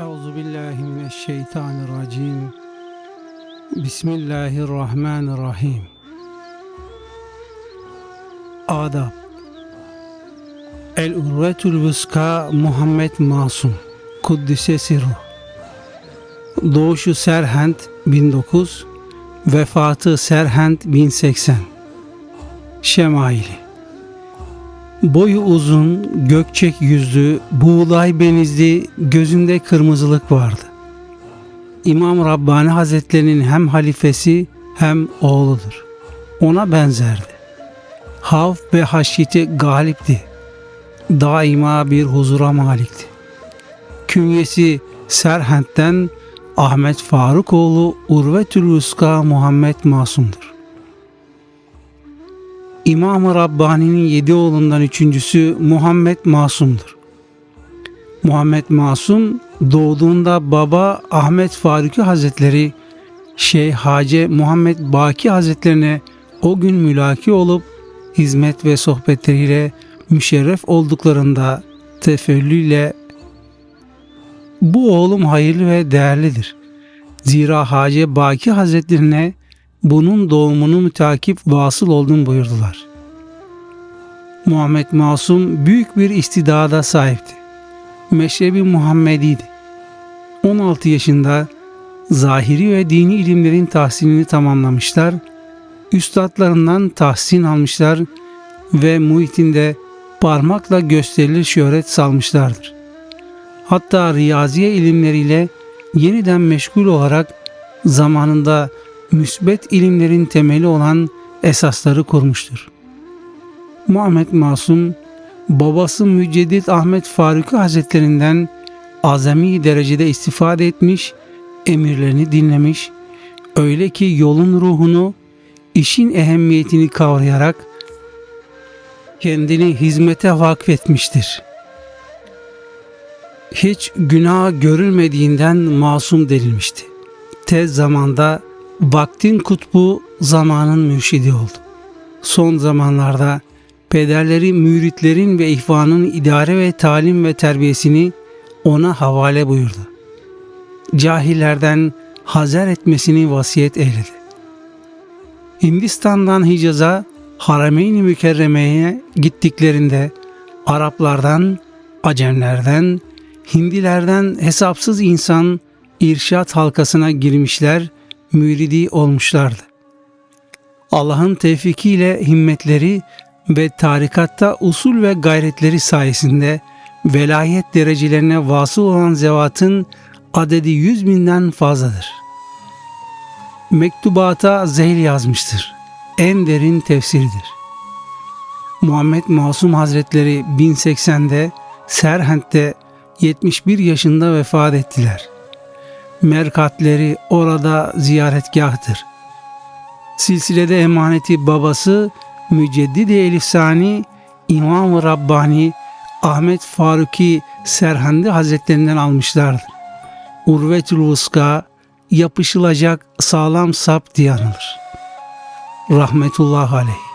Euzu billahi mineşşeytanirracim. Bismillahirrahmanirrahim. Adab. El Urvetul Vıska Muhammed Masum. Kuddise Sirruh Doğuşu Serhent 1009 Vefatı Serhent 1080 Şemaili Boyu uzun, gökçek yüzlü, buğulay benizli, gözünde kırmızılık vardı. İmam Rabbani Hazretlerinin hem halifesi hem oğludur. Ona benzerdi. Havf ve haşyeti galipti. Daima bir huzura malikti. Künyesi Serhent'ten Ahmet Farukoğlu Urvetül Vuska Muhammed Masum'dur. İmam-ı Rabbani'nin yedi oğlundan üçüncüsü Muhammed Masum'dur. Muhammed Masum doğduğunda baba Ahmet Faruki Hazretleri Şeyh Hace Muhammed Baki Hazretlerine o gün mülaki olup hizmet ve sohbetleriyle müşerref olduklarında tefellüyle bu oğlum hayırlı ve değerlidir. Zira Hace Baki Hazretlerine bunun doğumunu mütakip vasıl oldum buyurdular. Muhammed Masum büyük bir istidada sahipti. Meşrebi Muhammediydi. 16 yaşında zahiri ve dini ilimlerin tahsilini tamamlamışlar, üstadlarından tahsin almışlar ve muhitinde parmakla gösterilir şöhret salmışlardır. Hatta riyaziye ilimleriyle yeniden meşgul olarak zamanında müsbet ilimlerin temeli olan esasları kurmuştur. Muhammed Masum, babası Müceddit Ahmet Faruki Hazretlerinden azami derecede istifade etmiş, emirlerini dinlemiş, öyle ki yolun ruhunu, işin ehemmiyetini kavrayarak kendini hizmete vakfetmiştir. Hiç günah görülmediğinden masum denilmişti. Tez zamanda vaktin kutbu zamanın mürşidi oldu. Son zamanlarda pederleri müritlerin ve ihvanın idare ve talim ve terbiyesini ona havale buyurdu. Cahillerden hazer etmesini vasiyet eyledi. Hindistan'dan Hicaz'a Harameyn-i Mükerreme'ye gittiklerinde Araplardan, Acemlerden, Hindilerden hesapsız insan irşat halkasına girmişler, müridi olmuşlardı. Allah'ın tevfikiyle himmetleri ve tarikatta usul ve gayretleri sayesinde velayet derecelerine vasıl olan zevatın adedi yüz binden fazladır. Mektubata zehir yazmıştır. En derin tefsiridir. Muhammed Masum Hazretleri 1080'de Serhent'te 71 yaşında vefat ettiler. Merkatleri orada ziyaretgahtır. Silsilede emaneti babası Müceddid-i Elifsani İmam-ı Rabbani Ahmet Faruki Serhandi Hazretlerinden almışlardır. Urvetül Vuska yapışılacak sağlam sap diye anılır. Rahmetullah aleyh.